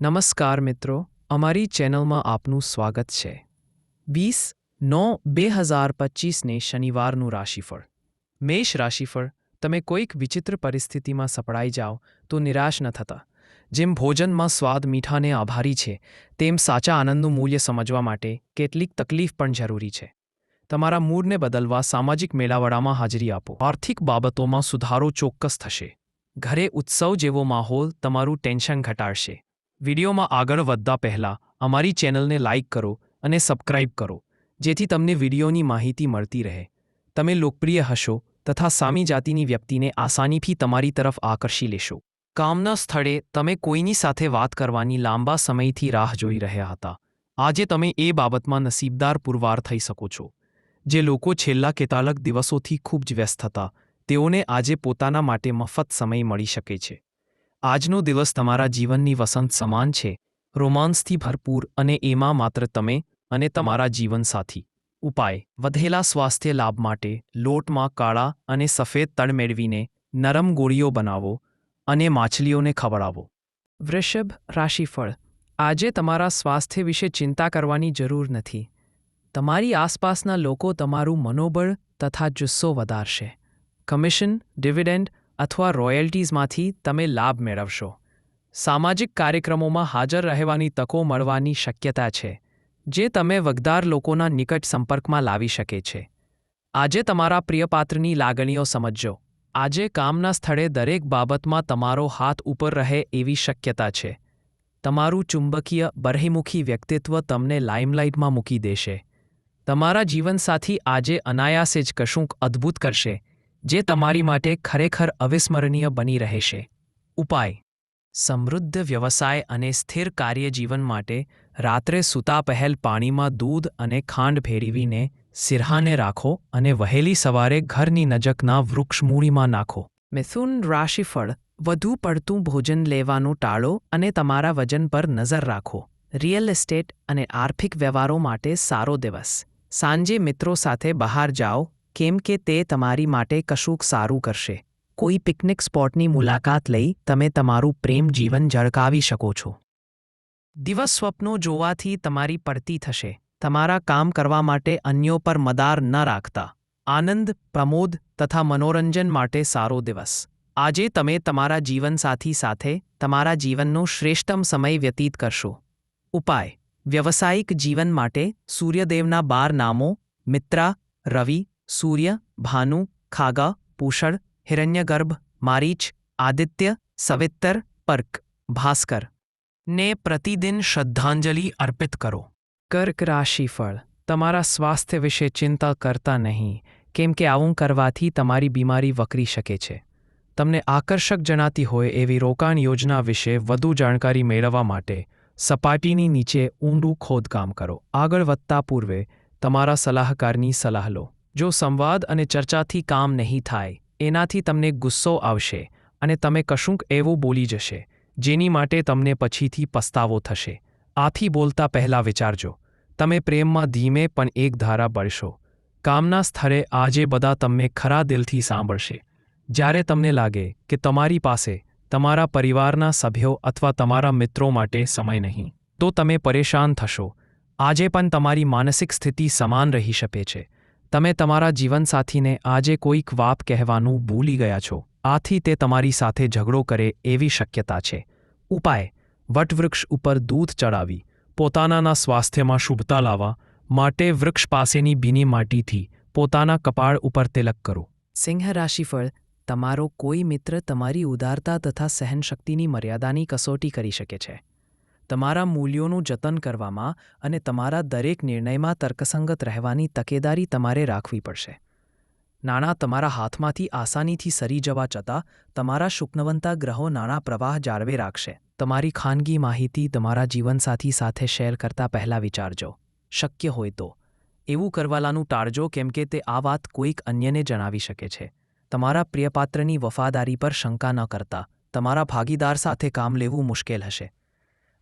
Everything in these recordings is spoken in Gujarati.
નમસ્કાર મિત્રો, અમારી ચેનલમાં આપનું સ્વાગત છે. વીસ નો બે હજાર પચીસને શનિવારનું રાશિફળ. મેષ રાશિફળ, તમે કોઈક વિચિત્ર પરિસ્થિતિમાં સપડાઈ જાઓ તો નિરાશ ન થતા. જેમ ભોજનમાં સ્વાદ મીઠાને આભારી છે, તેમ સાચા આનંદનું મૂલ્ય સમજવા માટે કેટલીક તકલીફ પણ જરૂરી છે. તમારા મૂડને બદલવા સામાજિક મેળાવડામાં હાજરી આપો. આર્થિક બાબતોમાં સુધારો ચોક્કસ થશે. ઘરે ઉત્સવ જેવો માહોલ તમારું ટેન્શન ઘટાડશે. વિડીયોમાં આગળ વધતા પહેલાં અમારી ચેનલને લાઇક કરો અને સબસ્ક્રાઇબ કરો, જેથી તમને વિડીયોની માહિતી મળતી રહે. તમે લોકપ્રિય હશો તથા સામી જાતિની વ્યક્તિને આસાનીથી તમારી તરફ આકર્ષી લેશો. કામના સ્થળે તમે કોઈની સાથે વાત કરવાની લાંબા સમયથી રાહ જોઈ રહ્યા હતા. આજે તમે એ બાબતમાં નસીબદાર પુરવાર થઈ શકો છો. જે લોકો છેલ્લા કેટલાક દિવસોથી ખૂબ જ વ્યસ્ત હતા, તેઓને આજે પોતાના માટે મફત સમય મળી શકે છે. આજનો દિવસ તમારા જીવનની વસંત સમાન છે. રોમાન્સથી ભરપૂર અને એમાં માત્ર તમે અને તમારા જીવનસાથી. ઉપાય, વધેલા સ્વાસ્થ્ય લાભ માટે લોટમાં કાળા અને સફેદ તળ મેળવીને નરમ ગોળીઓ બનાવો અને માછલીઓને ખવડાવો. વૃષભ, રાશિફળ, આજે તમારા સ્વાસ્થ્ય વિશે ચિંતા કરવાની જરૂર નથી. તમારી આસપાસના લોકો તમારું મનોબળ તથા જુસ્સો વધારશે. કમિશન, ડિવિડેન્ડ અથવા રોયલ્ટીઝમાંથી તમે લાભ મેળવશો. સામાજિક કાર્યક્રમોમાં હાજર રહેવાની તકો મળવાની શક્યતા છે, જે તમે વગદાર લોકોના નિકટ સંપર્કમાં લાવી શકે છે. આજે તમારા પ્રિયપાત્રની લાગણીઓ સમજજો. આજે કામના સ્થળે દરેક બાબતમાં તમારો હાથ ઉપર રહે એવી શક્યતા છે. તમારું ચુંબકીય, બરહીમુખી વ્યક્તિત્વ તમને લાઇમલાઇટમાં મૂકી દેશે. તમારા જીવનસાથી આજે અનાયાસે જ કશુંક અદ્ભુત કરશે. જે તમારી માટે ખરેખર અવિસ્મરણીય બની રહેશે. ઉપાય. સમૃદ્ધ વ્યવસાય અને સ્થિર કાર્યજીવન માટે રાત્રે સૂતા પહેલ પાણીમાં દૂધ અને ખાંડ ભેળવીને સિરહાને રાખો અને વહેલી સવારે ઘરની નજકના વૃક્ષમૂળીમાં નાખો. મિથુન રાશિફળ. વધુ પડતું ભોજન લેવાનું ટાળો અને તમારા વજન પર નજર રાખો. રિયલ એસ્ટેટ અને આર્થિક વ્યવહારો માટે સારો દિવસ. સાંજે મિત્રો સાથે બહાર જાઓ કેમ કે તે તમારી માટે કશુંક સારું કરશે. કોઈ પિકનિક સ્પોટની મુલાકાત લઈ તમે તમારું પ્રેમ જીવન ઝળકાવી શકો છો. દિવસ સ્વપ્નો જોવાથી તમારી પડતી થશે. તમારા કામ કરવા માટે અન્યો પર મદાર ન રાખતા. આનંદ, પ્રમોદ તથા મનોરંજન માટે સારો દિવસ. આજે તમે તમારા જીવનસાથી સાથે તમારા જીવનનો શ્રેષ્ઠમ સમય વ્યતીત કરશો. ઉપાય. વ્યવસાયિક જીવન માટે સૂર્યદેવના બાર નામો મિત્રા, રવિ સૂર્ય, ભાનુ, ખાગા પૂષણ હિરણ્યગર્ભ, મારીચ, આદિત્ય, સવિત્તર, પર્ક, ભાસ્કર. ને પ્રતિદિન શ્રદ્ધાંજલિ અર્પિત કરો. કર્ક રાશિફળ તમારા સ્વાસ્થ્ય વિશે ચિંતા કરતા નહીં, કેમ કે આવું કરવાથી તમારી બીમારી વકરી શકે છે. તમને આકર્ષક જણાતી હોય એવી રોકાણ યોજના વિશે વધુ જાણકારી મેળવવા માટે સપાટીની નીચે ઊંડું ખોદકામ કરો. આગળ વધતા પૂર્વે તમારા સલાહકારની સલાહ લો. જો સંવાદ અને ચર્ચાથી કામ નહીં થાય, એનાથી તમને ગુસ્સો આવશે અને તમે કશુંક એવું બોલી જશે, જેની માટે તમને પછીથી પસ્તાવો થશે. આથી બોલતા પહેલાં વિચારજો, તમે પ્રેમમાં ધીમે પણ એક ધારા બળશો. કામના સ્થળે આજે બધા તમને ખરા દિલથી સાંભળશે. જ્યારે તમને લાગે કે તમારી પાસે, તમારા પરિવારના સભ્યો અથવા તમારા મિત્રો માટે સમય નહીં, તો તમે પરેશાન થશો. આજે પણ તમારી માનસિક સ્થિતિ સમાન રહી શકે છે. તમે તમારા જીવનસાથીને આજે કોઈક વાપ કહેવાનું ભૂલી ગયા છો. આથી તે તમારી સાથે ઝઘડો કરે એવી શક્યતા છે. ઉપાય. વટવૃક્ષ ઉપર દૂધ ચડાવી. પોતાનાના સ્વાસ્થ્યમાં શુભતા લાવવા. માટે વૃક્ષ પાસેની ભીની માટીથી પોતાના કપાળ ઉપર તિલક કરો. સિંહ રાશિફળ તમારો કોઈ મિત્ર તમારી ઉદારતા તથા સહનશક્તિની મર્યાદાની કસોટી કરી શકે છે. તમારા મૂલ્યોનું જતન કરવામાં અને તમારા દરેક નિર્ણયમાં તર્કસંગત રહેવાની તકેદારી તમારે રાખવી પડશે. નાણાં તમારા હાથમાંથી આસાનીથી સરી જવા છતાં, તમારા શુકનવંતા ગ્રહો નાણાં પ્રવાહ જાળવે રાખશે. તમારી ખાનગી માહિતી તમારા જીવનસાથી સાથે શેર કરતા પહેલાં વિચારજો. શક્ય હોય તો. એવું કરવાલાનું ટાળજો કેમ કે તે આ વાત કોઈક અન્યને જણાવી શકે છે. તમારા પ્રિયપાત્રની વફાદારી પર શંકા ન કરતા. તમારા ભાગીદાર સાથે કામ લેવું મુશ્કેલ હશે.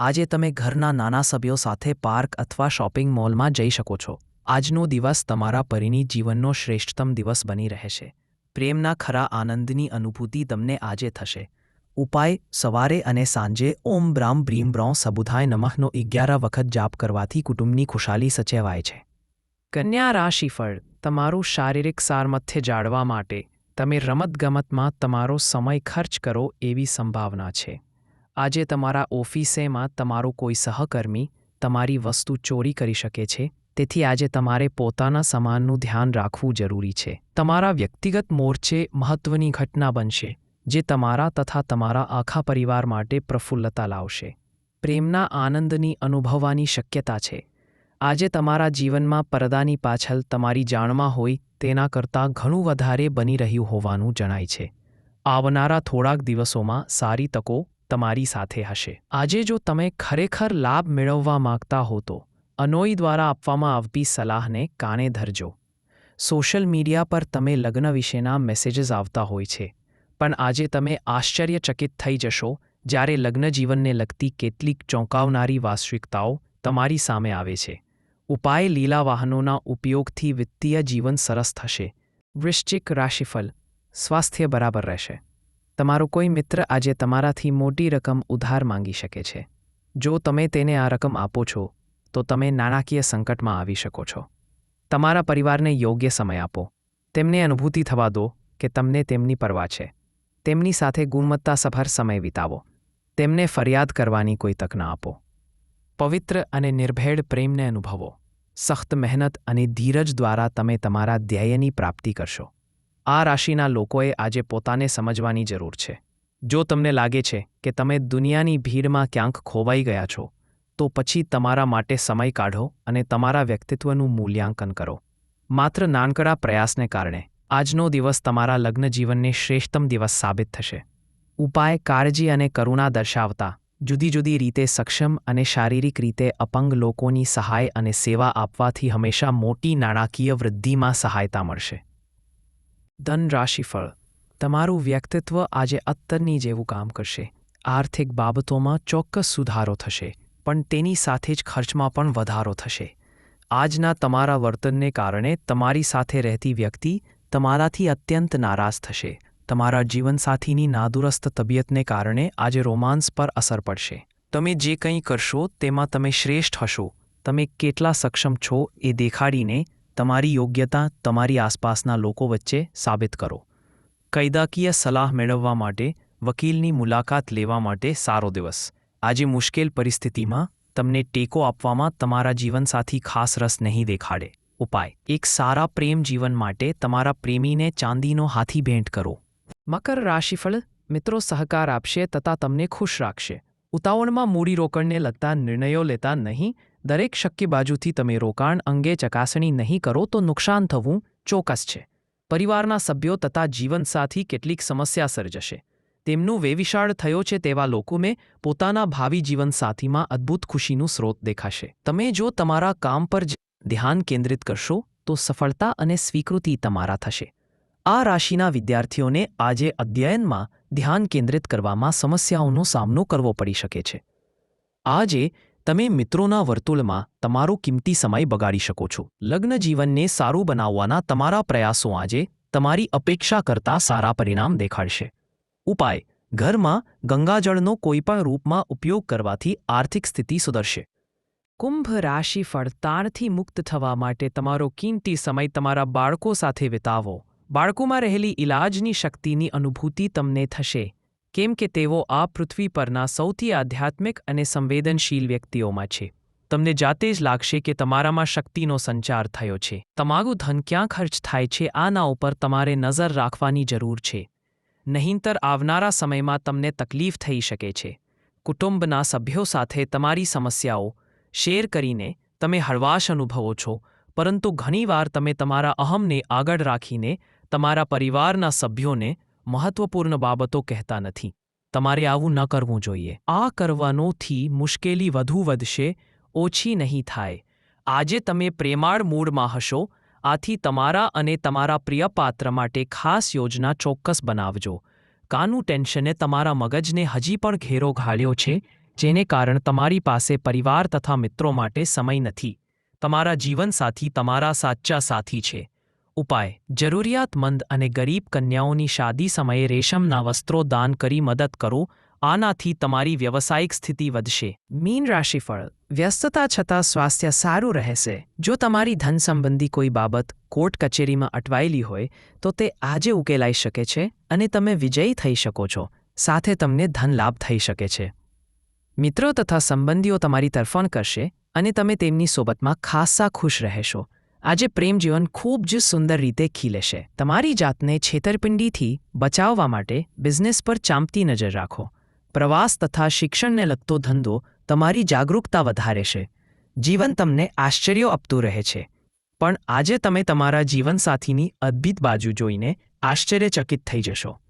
આજે તમે ઘરના નાના સભ્યો સાથે પાર્ક અથવા શોપિંગ મોલમાં જઈ શકો છો. આજનો દિવસ તમારા પરિણીત જીવનનો શ્રેષ્ઠતમ દિવસ બની રહેશે. પ્રેમના ખરા આનંદની અનુભૂતિ તમને આજે થશે. ઉપાય, સવારે અને સાંજે ઓમ બ્રામ બ્રીમ બ્રોં સબુધાય નમઃનો અગિયાર વખત જાપ કરવાથી કુટુંબની ખુશાલી સચેવાય છે. કન્યા રાશિફળ તમારું શારીરિક સામર્થ્ય જાળવા માટે, તમે રમતગમતમાં તમારો સમય ખર્ચ કરો એવી સંભાવના છે. આજે તમારા ઓફિસેમાં તમારો કોઈ સહકર્મી તમારી વસ્તુ ચોરી કરી શકે છે, તેથી આજે તમારે પોતાના સમાનનું ધ્યાન રાખવું જરૂરી છે. તમારા વ્યક્તિગત મોરચે મહત્વની ઘટના બનશે, જે તમારા તથા તમારા આખા પરિવાર માટે પ્રફુલ્લતા લાવશે. પ્રેમના આનંદની અનુભવવાની શક્યતા છે. આજે તમારા જીવનમાં પરદાની પાછળ તમારી જાણમાં હોય તેના કરતાં ઘણું વધારે બની રહ્યું હોવાનું જણાય છે. આવનારા થોડાક દિવસોમાં સારી તકો તમારી સાથે હશે. આજે જો તમે ખરેખર લાભ મેળવવા માંગતા હો તો અનોઈ દ્વારા આપવામાં આવતી સલાહને કાને ધરજો. સોશિયલ મીડિયા પર તમે લગ્ન વિશેના મેસેજીસ આવતા હોય છે. પણ આજે તમે આશ્ચર્યચકિત થઈ જશો જ્યારે લગ્ન જીવનને લગતી કેટલીક ચોંકાવનારી વાસ્તવિકતાઓ તમારી સામે આવે છે. ઉપાય લીલા વાહનોના ઉપયોગથી વિત્તીય જીવન સરસ થશે. વૃશ્ચિક રાશિફલ સ્વાસ્થ્ય બરાબર રહેશે. તમારો કોઈ મિત્ર આજે તમારાથી મોટી રકમ ઉધાર માંગી શકે છે. જો તમે તેને આ રકમ આપો છો, તો તમે નાણાકીય સંકટમાં આવી શકો છો. તમારા પરિવારને યોગ્ય સમય આપો. તેમને અનુભૂતિ થવા દો કે તમને તેમની પરવા છે. તેમની સાથે ગુણવત્તાસભર સમય વિતાવો. તેમને ફરિયાદ કરવાની કોઈ તક ન આપો. પવિત્ર અને નિર્ભેળ પ્રેમને અનુભવો. સખ્ત મહેનત અને ધીરજ દ્વારા તમે તમારા ધ્યેયની પ્રાપ્તિ કરશો. આ રાશિના લોકોએ આજે પોતાને સમજવાની જરૂર છે. જો તમને લાગે છે કે તમે દુનિયાની ભીડમાં ક્યાંક ખોવાઈ ગયા છો, તો પછી તમારા માટે સમય કાઢો અને તમારા વ્યક્તિત્વનું મૂલ્યાંકન કરો. માત્ર નાનકડા પ્રયાસને કારણે, આજનો દિવસ તમારા લગ્ન જીવનને શ્રેષ્ઠતમ દિવસ સાબિત થશે. ઉપાય કાળજી અને કરુણા દર્શાવતા જુદી જુદી રીતે સક્ષમ અને શારીરિક રીતે અપંગ લોકોની સહાય અને સેવા આપવાથી હંમેશા મોટી નાણાકીય વૃદ્ધિમાં સહાયતા મળશે. ધન રાશિફળ તમારું વ્યક્તિત્વ આજે અત્તરની જેવું કામ કરશે. આર્થિક બાબતોમાં ચોક્કસ સુધારો થશે, પણ તેની સાથે જ ખર્ચમાં પણ વધારો થશે. આજના તમારા વર્તનને કારણે તમારી સાથે રહેતી વ્યક્તિ તમારાથી અત્યંત નારાજ થશે. તમારા જીવનસાથીની નાદુરસ્ત તબિયતને કારણે આજે રોમાન્સ પર અસર પડશે. તમે જે કંઈ કરશો તેમાં તમે શ્રેષ્ઠ હશો. તમે કેટલા સક્ષમ છો એ દેખાડીને તમારી યોગ્યતા તમારી આસપાસના લોકો વચ્ચે સાબિત કરો. કાયદાકીય સલાહ મેળવવા માટે, વકીલની મુલાકાત લેવા માટે સારો દિવસ. આજે મુશ્કેલ પરિસ્થિતિમાં તમને ટેકો આપવામાં તમારા જીવનસાથી ખાસ રસ નહીં દેખાડે. ઉપાય. એક સારા પ્રેમ જીવન માટે તમારા પ્રેમીને ચાંદીનો હાથી ભેટ કરો. મકર રાશિફળ મિત્રો સહકાર આપશે તથા તમને ખુશ રાખશે. ઉતાવળમાં મૂડીરોકણને લગતા નિર્ણયો લેતા નહીં દરેક શક્ય બાજુથી તમે રોકાણ અંગે ચકાસણી નહીં કરો તો નુકસાન થવું ચોક્કસ છે. પરિવારના સભ્યો તથા જીવનસાથી કેટલીક સમસ્યા સર્જશે. તેમનું વેવિશાળ થયો છે તેવા લોકોને પોતાના ભાવિ જીવનસાથીમાં અદ્ભુત ખુશીનું સ્રોત દેખાશે. તમે જો તમારા કામ પર ધ્યાન કેન્દ્રિત કરશો, તો સફળતા અને સ્વીકૃતિ તમારા થશે. આ રાશિના વિદ્યાર્થીઓને આજે અધ્યયનમાં ધ્યાન કેન્દ્રિત કરવામાં સમસ્યાઓનો સામનો કરવો પડી શકે છે. આજે તમે મિત્રોના વર્તુળમાં તમારો કિંમતી સમય બગાડી શકો છો. લગ્ન જીવનને સારું બનાવવાના તમારા પ્રયાસો આજે તમારી અપેક્ષા કરતાં સારા પરિણામ દેખાડશે. ઉપાય, ઘરમાં ગંગાજળનો કોઈપણ રૂપમાં ઉપયોગ કરવાથી આર્થિક સ્થિતિ સુધરશે. કુંભ રાશિ ફળતાણથી મુક્ત થવા માટે તમારો કિંમતી સમય તમારા બાળકો સાથે વિતાવો. બાળકોમાં રહેલી ઇલાજની શક્તિની અનુભૂતિ તમને થશે. કેમ કે તેઓ આ પૃથ્વી પરના સૌથી આધ્યાત્મિક અને સંવેદનશીલ વ્યક્તિઓમાં છે. તમને જાતે જ લાગશે કે તમારામાં શક્તિનો સંચાર થયો છે. તમારું ધન ક્યાં ખર્ચ થાય છે આના ઉપર તમારે નજર રાખવાની જરૂર છે. નહીંતર આવનારા સમયમાં તમને તકલીફ થઈ શકે છે. કુટુંબના સભ્યો સાથે તમારી સમસ્યાઓ શેર કરીને તમે હળવાશ અનુભવો છો, પરંતુ ઘણીવાર તમે તમારા અહમને આગળ રાખીને તમારા પરિવારના સભ્યોને મહત્વપૂર્ણ બાબતો કહેતા નથી. તમારે આવું ન કરવું જોઈએ. આ કરવાનોથી મુશ્કેલી વધુ વધશે, ઓછી નહીં થાય. આજે તમે પ્રેમાળ મૂડમાં હશો, આથી તમારા અને તમારા પ્રિય પાત્ર માટે ખાસ યોજના ચોક્કસ બનાવજો. કાનું ટેન્શને તમારા મગજને હજી પણ ઘેરો ઘાળ્યો છે, જેને કારણ તમારી પાસે પરિવાર તથા મિત્રો માટે સમય નથી. તમારા જીવનસાથી તમારા સાચા સાથી છે. ઉપાય. જરૂરિયાતમંદ અને ગરીબ કન્યાઓની શાદી સમયે રેશમના વસ્ત્રો દાન કરી મદદ કરો. આનાથી તમારી વ્યવસાયિક સ્થિતિ વધશે. મીન રાશિફળ. વ્યસ્તતા છતાં સ્વાસ્થ્ય સારું રહેશે. જો તમારી ધન સંબંધી કોઈ બાબત કોર્ટ કચેરીમાં અટવાયેલી હોય, તો તે આજે ઉકેલાઈ શકે છે અને તમે વિજયી થઈ શકો છો. સાથે તમને ધન લાભ થઈ શકે છે. મિત્રો તથા સંબંધીઓ તમારી તરફણ કરશે અને તમે તેમની સોબતમાં ખાસ્સા ખુશ રહેશો. આજે પ્રેમ જીવન ખૂબ જ સુંદર રીતે ખીલેશે. તમારી જાતને છેતરપિંડીથી બચાવવા માટે બિઝનેસ પર ચાંપતી નજર રાખો. પ્રવાસ તથા શિક્ષણને લગતો ધંધો તમારી જાગરૂકતા વધારે છે. જીવન તમને આશ્ચર્યો આપતું રહે છે. પણ આજે તમે તમારા જીવનસાથીની અદ્ભુત બાજુ જોઈને આશ્ચર્યચકિત થઈ જશો.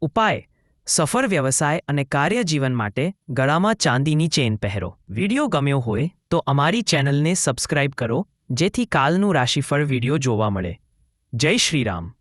ઉપાય, સફળ વ્યવસાય અને કાર્ય જીવન માટે ગળામાં ચાંદીની ચેન પહેરો. વિડિયો ગમ્યો હોય તો અમારી ચેનલને સબસ્ક્રાઇબ કરો જેથી કાલનું રાશિફળ વીડિયો જોવા મળે. જય શ્રી રામ